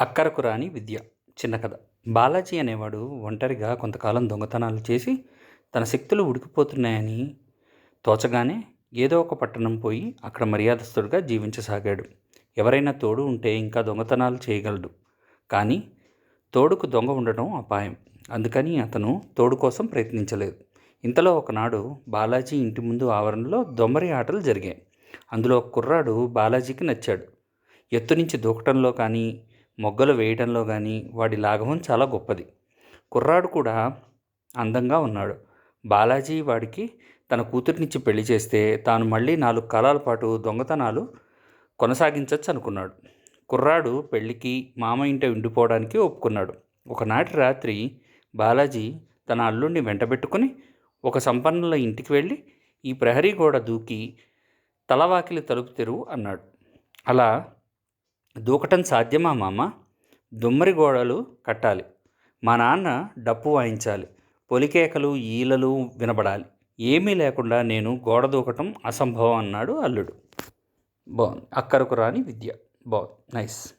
అక్కరకు రాని విద్య. చిన్న కథ. బాలాజీ అనేవాడు ఒంటరిగా కొంతకాలం దొంగతనాలు చేసి తన శక్తులు ఉడికిపోతున్నాయని తోచగానే ఏదో ఒక పట్టణం పోయి అక్కడ మర్యాదస్తుడిగా జీవించసాగాడు. ఎవరైనా తోడు ఉంటే ఇంకా దొంగతనాలు చేయగలడు. కానీ తోడుకు దొంగ ఉండడం అపాయం. అందుకని అతను తోడు కోసం ప్రయత్నించలేదు. ఇంతలో ఒకనాడు బాలాజీ ఇంటి ముందు ఆవరణలో దొమ్మరి ఆటలు జరిగాయి. అందులో కుర్రాడు బాలాజీకి నచ్చాడు. ఎత్తు నుంచి దూకటంలో కానీ మొగ్గలు వేయడంలో కానీ వాడి లాఘవం చాలా గొప్పది. కుర్రాడు కూడా అందంగా ఉన్నాడు. బాలాజీ వాడికి తన కూతురినిచ్చి పెళ్ళి చేస్తే తాను మళ్ళీ నాలుగు కాలాల పాటు దొంగతనాలు కొనసాగించవచ్చు అనుకున్నాడు కుర్రాడు పెళ్ళికి మామ ఇంట ఉండిపోవడానికి ఒప్పుకున్నాడు. ఒకనాటి రాత్రి బాలాజీ తన అల్లుడిని వెంటబెట్టుకుని ఒక సంపన్నుల ఇంటికి వెళ్ళి ఈ ప్రహరీ గోడ దూకి తలవాకిలి తలుపు తెరువు అన్నాడు. అలా దూకటం సాధ్యమా మామ? దుమ్మరి గోడలు కట్టాలి. మా నాన్న డప్పు వాయించాలి. పొలికేకలు ఈలలు వినబడాలి. ఏమీ లేకుండా నేను గోడ దూకటం అసంభవం అన్నాడు అల్లుడు. బాగుంది. అక్కరకు రాని విద్య. బాగుంది. నైస్.